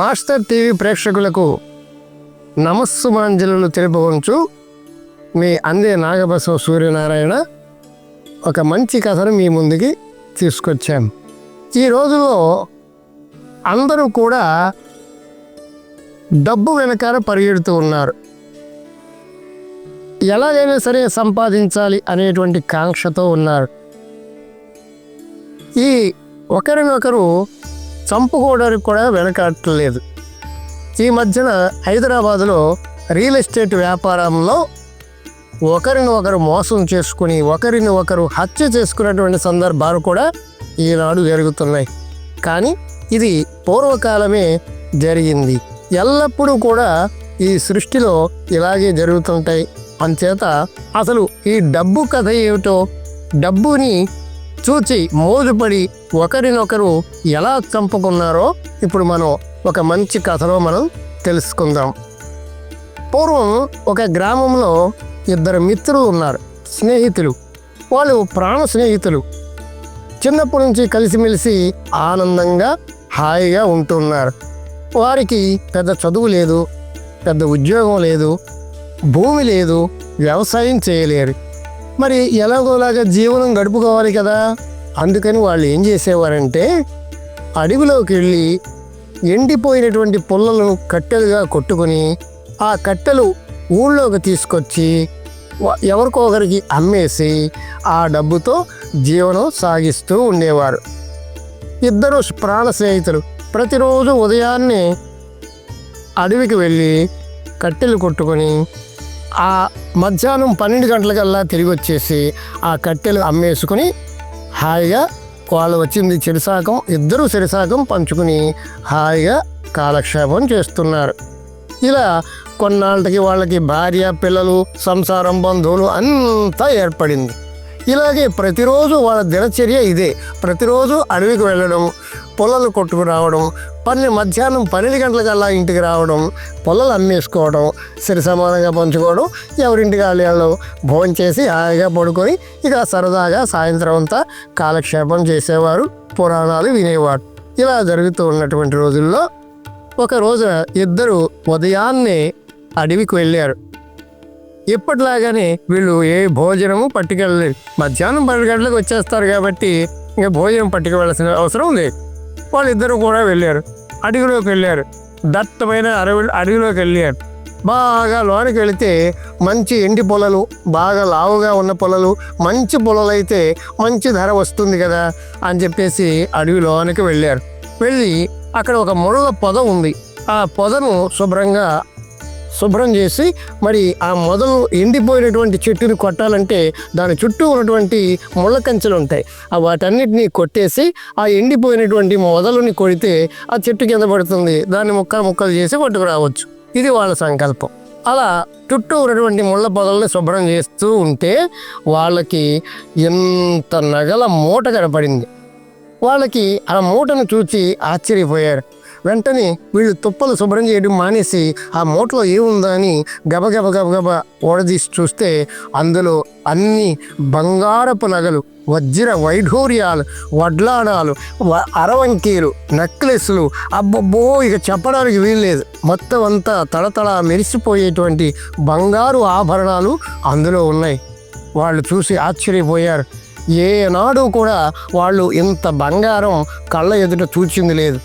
Master TV ప్రేక్షకులకు నమస్సుమాంజలు తెలుపవచ్చు మీ అందే నాగబసవ సూర్యనారాయణ ఒక మంచి కథను మీ ముందుకి తీసుకొచ్చాం. ఈ రోజులో అందరూ కూడా డబ్బు వెనకాల పరిగెడుతూ ఉన్నారు. ఎలాగైనా సరే సంపాదించాలి అనేటువంటి కాంక్షతో ఉన్నారు. ఈ ఒకరినొకరు చంపుకోవడానికి కూడా వెనకాడలేదు ఈ మధ్యన హైదరాబాదులో రియల్ ఎస్టేట్ వ్యాపారంలో ఒకరిని ఒకరు మోసం చేసుకుని ఒకరిని ఒకరు హత్య చేసుకున్నటువంటి సందర్భాలు కూడా ఈనాడు జరుగుతున్నాయి. కానీ ఇది పూర్వకాలమే జరిగింది. ఎల్లప్పుడూ కూడా ఈ సృష్టిలో ఇలాగే జరుగుతుంటాయి. అంచేత అసలు ఈ డబ్బు కథ ఏమిటో డబ్బుని చూచి మోజుపడి ఒకరినొకరు ఎలా చంపుకున్నారో ఇప్పుడు మనం ఒక మంచి కథలో మనం తెలుసుకుందాం. పూర్వం ఒక గ్రామంలో ఇద్దరు మిత్రులు ఉన్నారు స్నేహితులు. వాళ్ళు ప్రాణ స్నేహితులు. చిన్నప్పటి నుంచి కలిసిమెలిసి ఆనందంగా హాయిగా ఉంటున్నారు. వారికి పెద్ద చదువు లేదు పెద్ద ఉద్యోగం లేదు భూమి లేదు వ్యవసాయం చేయలేరు. మరి ఎలాగోలాగా జీవనం గడుపుకోవాలి కదా? అందుకని వాళ్ళు ఏం చేసేవారంటే అడవిలోకి వెళ్ళి ఎండిపోయినటువంటి పుల్లలను కట్టెలుగా కొట్టుకొని ఆ కట్టెలు ఊళ్ళోకి తీసుకొచ్చి ఎవరికొకరికి ఎవరికో ఒకరికి అమ్మేసి ఆ డబ్బుతో జీవనం సాగిస్తూ ఉండేవారు. ఇద్దరు ప్రాణ స్నేహితులు ప్రతిరోజు ఉదయాన్నే అడవికి వెళ్ళి కట్టెలు కొట్టుకొని ఆ మధ్యాహ్నం పన్నెండు గంటలకల్లా తిరిగి వచ్చేసి ఆ కట్టెలు అమ్మేసుకుని హాయిగా వాళ్ళు వచ్చింది చెరిసాకం ఇద్దరు చెరిసాకం పంచుకుని హాయిగా కాలక్షేపం చేస్తున్నారు. ఇలా కొన్నాళ్ళకి వాళ్ళకి భార్య పిల్లలు సంసారం బంధువులు అంతా ఏర్పడింది. ఇలాగే ప్రతిరోజు వాళ్ళ దినచర్య ఇదే. ప్రతిరోజు అడవికి వెళ్ళడం పొలాలు కొట్టుకు రావడం పన్నె మధ్యాహ్నం పన్నెండు గంటలకల్లా ఇంటికి రావడం పొలాలు అమ్మేసుకోవడం సరి సమానంగా పంచుకోవడం ఎవరింటికి వాళ్ళు భోజనం చేసి హాయిగా పడుకొని ఇక సరదాగా సాయంత్రం అంతా కాలక్షేపం చేసేవారు పురాణాలు వినేవారు. ఇలా జరుగుతూ ఉన్నటువంటి రోజుల్లో ఒక రోజున ఇద్దరు ఉదయాన్నే అడవికి వెళ్ళారు. ఎప్పటిలాగానే వీళ్ళు ఏ భోజనము పట్టుకెళ్ళలేదు. మధ్యాహ్నం పన్నెండు గంటలకు వచ్చేస్తారు కాబట్టి ఇంకా భోజనం పట్టుకు వెళ్ళాల్సిన అవసరం లేదు. వాళ్ళిద్దరూ కూడా వెళ్ళారు. అడవిలోకి వెళ్ళారు. దత్తమైన అడవి అడవిలోకి వెళ్ళారు. బాగా లోనికి వెళితే మంచి ఎండి పొలలు బాగా లావుగా ఉన్న పొలలు మంచి పొలలు అయితే మంచి ధర వస్తుంది కదా అని చెప్పేసి అడవి లోనికి వెళ్ళారు. వెళ్ళి అక్కడ ఒక ముళ్ళ పొద ఉంది. ఆ పొదను శుభ్రంగా శుభ్రం చేసి మరి ఆ మొదలు ఎండిపోయినటువంటి చెట్టుని కొట్టాలంటే దాని చుట్టూ ఉన్నటువంటి ముళ్ళ కంచెలు ఉంటాయి. ఆ వాటన్నిటిని కొట్టేసి ఆ ఎండిపోయినటువంటి మొదలుని కొడితే ఆ చెట్టు కింద పడుతుంది. దాన్ని ముక్కలు ముక్కలు చేసి పట్టుకురావచ్చు ఇది వాళ్ళ సంకల్పం. అలా చుట్టూ ఉన్నటువంటి ముళ్ళ పొదల్ని శుభ్రం చేస్తూ ఉంటే వాళ్ళకి ఎంత నగల మూట కనపడింది. వాళ్ళకి ఆ మూటను చూసి ఆశ్చర్యపోయారు. వెంటనే వీళ్ళు తుప్పలు శుభ్రం చేయడం మానేసి ఆ మూటలో ఏముందా అని గబగబ గబగబ ఓడదీసి చూస్తే అందులో అన్ని బంగారపు నగలు వజ్ర వైఢూర్యాలు వడ్లాడాలు వ- అరవంకీలు నెక్లెస్లు అబ్బబ్బో ఇక చెప్పడానికి వీల్లేదు. మొత్తం అంతా తడతడ మెరిసిపోయేటువంటి బంగారు ఆభరణాలు అందులో ఉన్నాయి. వాళ్ళు చూసి ఆశ్చర్యపోయారు. ఏనాడు కూడా వాళ్ళు ఇంత బంగారం కళ్ళ ఎదుట చూచింది లేదు.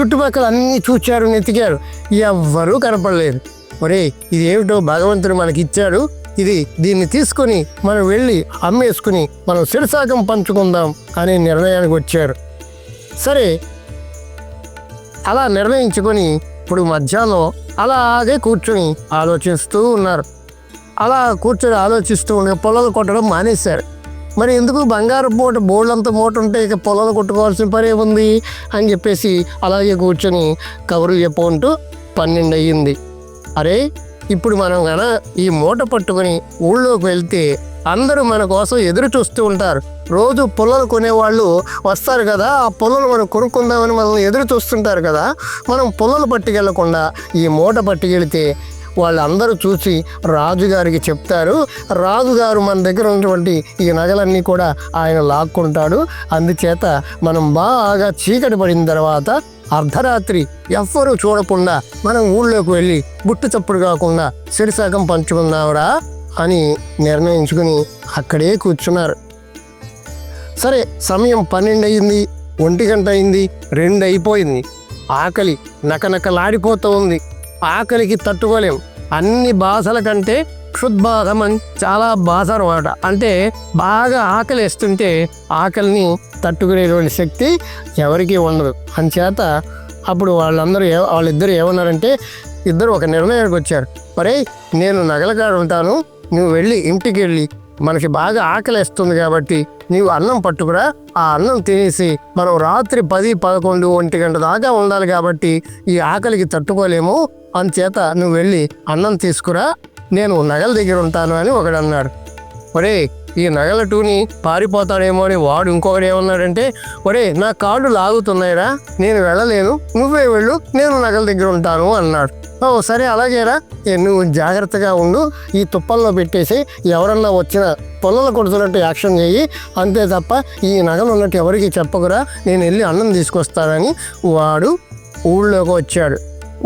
చుట్టుపక్కల అన్నీ చూచారు నెతికారు. ఎవ్వరూ కనపడలేదు. ఒరే ఇది భగవంతుడు మనకి ఇచ్చాడు ఇది దీన్ని తీసుకొని మనం వెళ్ళి అమ్మేసుకుని మనం సిరసాగం పంచుకుందాం అనే నిర్ణయానికి వచ్చారు. సరే అలా నిర్ణయించుకొని ఇప్పుడు మధ్యాహ్నం అలాగే కూర్చొని ఆలోచిస్తూ ఉన్నారు. అలా కూర్చొని ఆలోచిస్తూ ఉండే పొలాలు కొట్టడం మానేశారు. మరి ఎందుకు బంగారు మూట బోళ్ళంత మూట ఉంటే ఇక పొలాలు కొట్టుకోవాల్సిన పని ఉంది అని చెప్పేసి అలాగే కూర్చొని కబురు చెప్పుకుంటూ పన్నెండు అయ్యింది అరే ఇప్పుడు మనం గన ఈ మూట పట్టుకొని ఊళ్ళోకి వెళ్తే అందరూ మన కోసం ఎదురు చూస్తూ ఉంటారు. రోజు పొలాలు కొనేవాళ్ళు వస్తారు కదా ఆ పొలాలు మనం కొనుక్కుందామని మనల్ని ఎదురు చూస్తుంటారు కదా. మనం పొలాలు పట్టుకెళ్ళకుండా ఈ మూట పట్టుకెళ్తే వాళ్ళందరూ చూసి రాజుగారికి చెప్తారు. రాజుగారు మన దగ్గర ఉన్నటువంటి ఈ నగలన్నీ కూడా ఆయన లాక్కుంటాడు. అందుచేత మనం బాగా చీకటి పడిన తర్వాత అర్ధరాత్రి ఎవ్వరూ చూడకుండా మనం ఊళ్ళోకి వెళ్ళి గుట్టు చప్పుడు కాకుండా సిరిసగం పంచుకుందాంరా అని నిర్ణయించుకుని అక్కడే కూర్చున్నారు. సరే సమయం పన్నెండు అయింది ఒంటి గంట అయింది రెండు అయిపోయింది. ఆకలి నకనకలాడిపోతూ ఉంది. ఆకలికి తట్టుకోలేం అన్ని భాషల కంటే క్షుద్బాధం అని చాలా భాష అనమాట. అంటే బాగా ఆకలి వేస్తుంటే ఆకలిని తట్టుకునేటువంటి శక్తి ఎవరికీ ఉండదు. అంచేత అప్పుడు వాళ్ళందరూ ఏ వాళ్ళిద్దరు ఏమన్నారంటే ఇద్దరు ఒక నిర్ణయానికి వచ్చారు. మరే నేను నగలకాడు ఉంటాను. నువ్వు వెళ్ళి ఇంటికి వెళ్ళి మనకి బాగా ఆకలిస్తుంది కాబట్టి నీవు అన్నం పట్టుకురా. ఆ అన్నం తినేసి మనం రాత్రి పది పదకొండు ఒంటి గంట దాకా ఉండాలి కాబట్టి ఈ ఆకలికి తట్టుకోలేము. అందుచేత నువ్వు వెళ్ళి అన్నం తీసుకురా నేను నగల దగ్గర ఉంటాను అని ఒకడు అన్నాడు ఒరే ఈ నగల టూని పారిపోతాడేమో అని వాడు ఇంకొకడు ఏమన్నాడంటే ఒరే నా కాళ్ళు లాగుతున్నాయిరా నేను వెళ్ళలేను నువ్వే వెళ్ళు నేను నగల దగ్గర ఉంటాను అన్నాడు. ఓ సరే అలాగేరా. నువ్వు జాగ్రత్తగా ఉండు ఈ తుప్పల్లో పెట్టేసి ఎవరన్నా వచ్చిన పొల్లలు కొడుతున్నట్టు యాక్షన్ చేయి అంతే తప్ప ఈ నగలు ఉన్నట్టు ఎవరికి చెప్పకురా నేను వెళ్ళి అన్నం తీసుకొస్తానని వాడు ఊళ్ళోకి వచ్చాడు.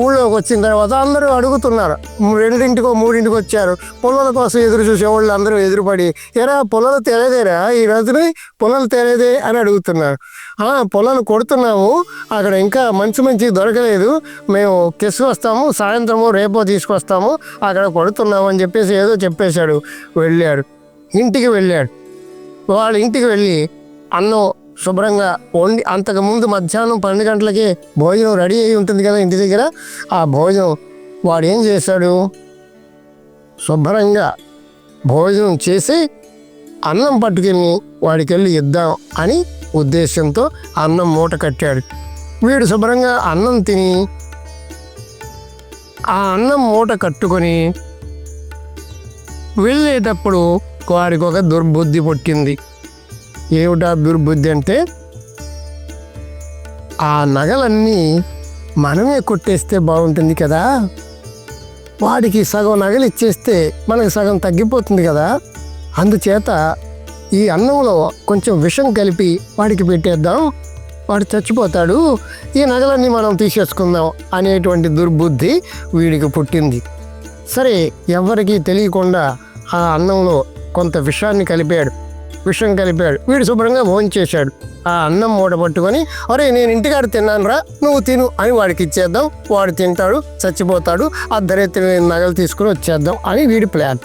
ఊళ్ళోకి వచ్చిన తర్వాత అందరూ అడుగుతున్నారు. రెండింటికో మూడింటికి వచ్చారు. పొలాల కోసం ఎదురు చూసేవాళ్ళు అందరూ ఎదురుపడి ఎరా పొలాలు తెలియదేరా ఈ రోజుని పొలాలు తెలియదే అని అడుగుతున్నారు. పొలాలు కొడుతున్నాము. అక్కడ ఇంకా మంచి మంచి దొరకలేదు. మేము కెసి వస్తాము. సాయంత్రము రేపో తీసుకొస్తాము. అక్కడ కొడుతున్నాము అని చెప్పేసి ఏదో చెప్పేశాడు. వెళ్ళాడు. ఇంటికి వెళ్ళాడు. వాళ్ళ ఇంటికి వెళ్ళి అన్నం శుభ్రంగా వండి అంతకుముందు మధ్యాహ్నం పన్నెండు గంటలకి భోజనం రెడీ అయి ఉంటుంది కదా ఇంటి దగ్గర. ఆ భోజనం వాడు ఏం చేశాడు? శుభ్రంగా భోజనం చేసి అన్నం పట్టుకెళ్ళి వాడికి వెళ్ళి ఇద్దాం అని ఉద్దేశంతో అన్నం మూట కట్టాడు. వీడు శుభ్రంగా అన్నం తిని ఆ అన్నం మూట కట్టుకొని వెళ్ళేటప్పుడు వారికి ఒక దుర్బుద్ధి పుట్టింది. ఏమిటా దుర్బుద్ధి అంటే ఆ నగలన్నీ మనమే కొట్టేస్తే బాగుంటుంది కదా. వాడికి సగం నగలు ఇచ్చేస్తే మనకి సగం తగ్గిపోతుంది కదా. అందుచేత ఈ అన్నంలో కొంచెం విషం కలిపి వాడికి పెట్టేద్దాం. వాడు చచ్చిపోతాడు. ఈ నగలన్నీ మనం తీసేసుకుందాం అనేటువంటి దుర్బుద్ధి వీడికి పుట్టింది. సరే ఎవరికీ తెలియకుండా ఆ అన్నంలో కొంత విషాన్ని కలిపాడు. విషం కలిపాడు. వీడు శుభ్రంగా భోంచేశాడు. ఆ అన్నం మూట పట్టుకొని అరే నేను ఇంటికాడ తిన్నాను రా నువ్వు తిను అని వాడికి ఇచ్చేద్దాం. వాడు తింటాడు చచ్చిపోతాడు అర్ధరేత్రి నగలు తీసుకుని వచ్చేద్దాం అని వీడి ప్లాన్.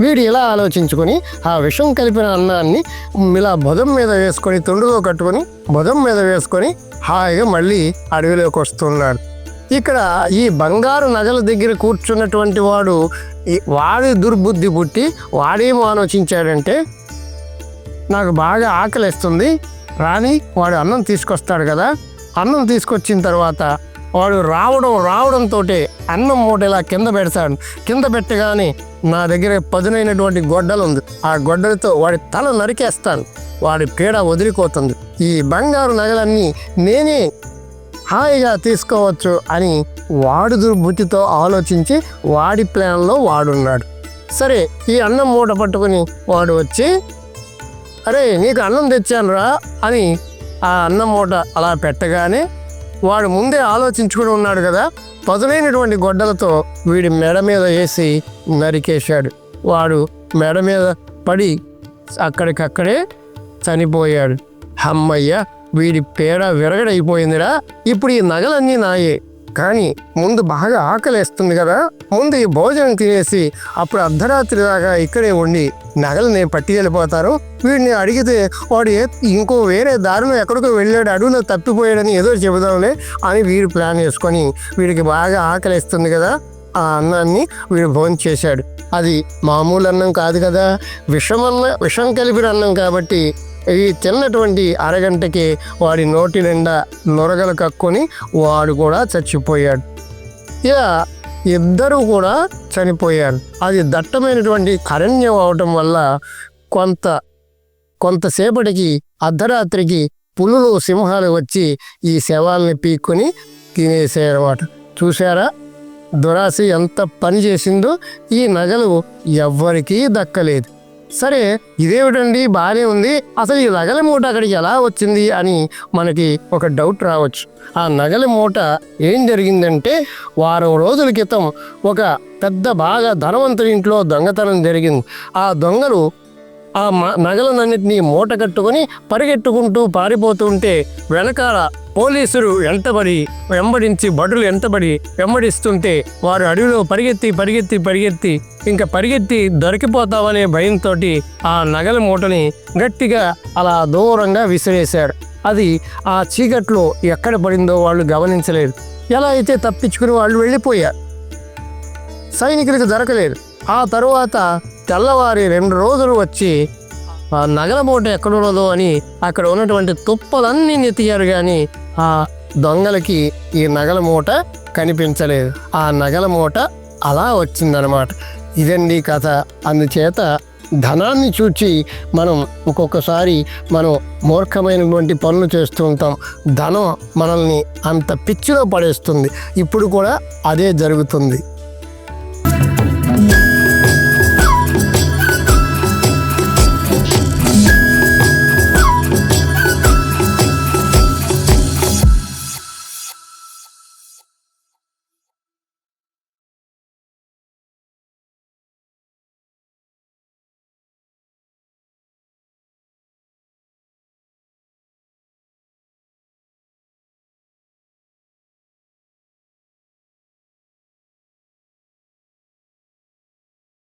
వీడు ఇలా ఆలోచించుకొని ఆ విషం కలిపిన అన్నాన్ని ఇలా బుధం మీద వేసుకొని తొండులో కట్టుకొని బుధం మీద వేసుకొని హాయిగా మళ్ళీ అడవిలోకి వస్తున్నాడు. ఇక్కడ ఈ బంగారు నగల దగ్గర కూర్చున్నటువంటి వాడు ఈ- వాడి దుర్బుద్ధి పుట్టి వాడేమో ఆలోచించాడంటే నాకు బాగా ఆకలిస్తుంది. రాని వాడు అన్నం తీసుకొస్తాడు కదా. అన్నం తీసుకొచ్చిన తర్వాత వాడు రావడం రావడంతో అన్నం మూట ఇలా కింద పెడతాడు. కింద పెట్టగానే నా దగ్గర పదునైనటువంటి గొడ్డలు ఉంది. ఆ గొడ్డలతో వాడి తల నరికేస్తాను. వాడి పీడ వదిలిపోతుంది. ఈ బంగారు నగలన్నీ నేనే హాయిగా తీసుకోవచ్చు అని వాడు దుర్బుద్ధితో ఆలోచించి వాడి ప్లాన్లో వాడున్నాడు. సరే ఈ అన్నం మూట పట్టుకుని వాడు వచ్చి అరే నీకు అన్నం తెచ్చానురా అని ఆ అన్నం మూట అలా పెట్టగానే వాడు ముందే ఆలోచించుకుని ఉన్నాడు కదా పదునైనటువంటి గొడ్డలతో వీడి మెడ మీద వేసి నరికేశాడు. వాడు మెడ మీద పడి అక్కడికక్కడే చనిపోయాడు. అమ్మయ్య వీడి పేడ విరగడైపోయిందిరా. ఇప్పుడు ఈ నగలన్నీ నాయే. కానీ ముందు బాగా ఆకలేస్తుంది కదా. ముందు ఈ భోజనం తినేసి అప్పుడు అర్ధరాత్రి దాకా ఇక్కడే ఉండి నగలు నేను పట్టుకెళ్ళిపోతారు. వీడిని అడిగితే వాడు ఇంకో వేరే దారిలో ఎక్కడికో వెళ్ళాడు అడవిలో తప్పిపోయాడని ఏదో చెబుదాంలే అని వీడు ప్లాన్ చేసుకొని వీడికి బాగా ఆకలిస్తుంది కదా. ఆ అన్నాన్ని వీడు భోజనం చేశాడు. అది మామూలు అన్నం కాదు కదా. విషమన్న విషం కలిపిన అన్నం కాబట్టి ఈ తిన్నటువంటి అరగంటకి వాడి నోటి నిండా నొరగలు కక్కొని వాడు కూడా చచ్చిపోయాడు. ఇలా ఇద్దరు కూడా చనిపోయారు. అది దట్టమైనటువంటి అరణ్యం అవటం వల్ల కొంత కొంతసేపటికి అర్ధరాత్రికి పులులు సింహాలు వచ్చి ఈ శవాల్ని పీక్కొని తినేసారన్నమాట చూసారా దురాశ ఎంత పని చేసిందో ఈ నగలు ఎవ్వరికీ దక్కలేదు. సరే ఇదేమిటండి? బాగానే ఉంది. అసలు ఈ నగల మూట అక్కడికి ఎలా వచ్చింది అని మనకి ఒక డౌట్ రావచ్చు. ఆ నగల మూట ఏం జరిగిందంటే వారం రోజుల క్రితం ఒక పెద్ద బాగా ధనవంతుడి ఇంట్లో దొంగతనం జరిగింది. ఆ దొంగలు ఆ మ- మూట కట్టుకొని పరిగెట్టుకుంటూ పారిపోతుంటే వెనకాల పోలీసులు ఎంతబడి వెంబడించి బడులు ఎంతబడి వెంబడిస్తుంటే వారు అడవిలో పరిగెత్తి పరిగెత్తి పరిగెత్తి ఇంకా పరిగెత్తి దొరికిపోతామనే భయంతో ఆ నగల మూటని గట్టిగా అలా దూరంగా విసిరేశాడు అది ఆ చీకట్లో ఎక్కడ పడిందో వాళ్ళు గమనించలేదు. ఎలా అయితే తప్పించుకుని వాళ్ళు వెళ్ళిపోయారు. సైనికులకు దొరకలేదు. ఆ తరువాత తెల్లవారి రెండు రోజులు వచ్చి ఆ నగల మూట ఎక్కడున్నదో అని అక్కడ ఉన్నటువంటి తుప్పలన్నీ నెత్తియారు కానీ ఆ దొంగలకి ఈ నగల మూట కనిపించలేదు. ఆ నగల మూట అలా వచ్చిందనమాట ఇదండి కథ. అందుచేత ధనాన్ని చూచి మనం ఒక్కొక్కసారి మనం మూర్ఖమైనటువంటి పనులు చేస్తూ ఉంటాం. ధనం మనల్ని అంత పిచ్చిలో పడేస్తుంది. ఇప్పుడు కూడా అదే జరుగుతుంది.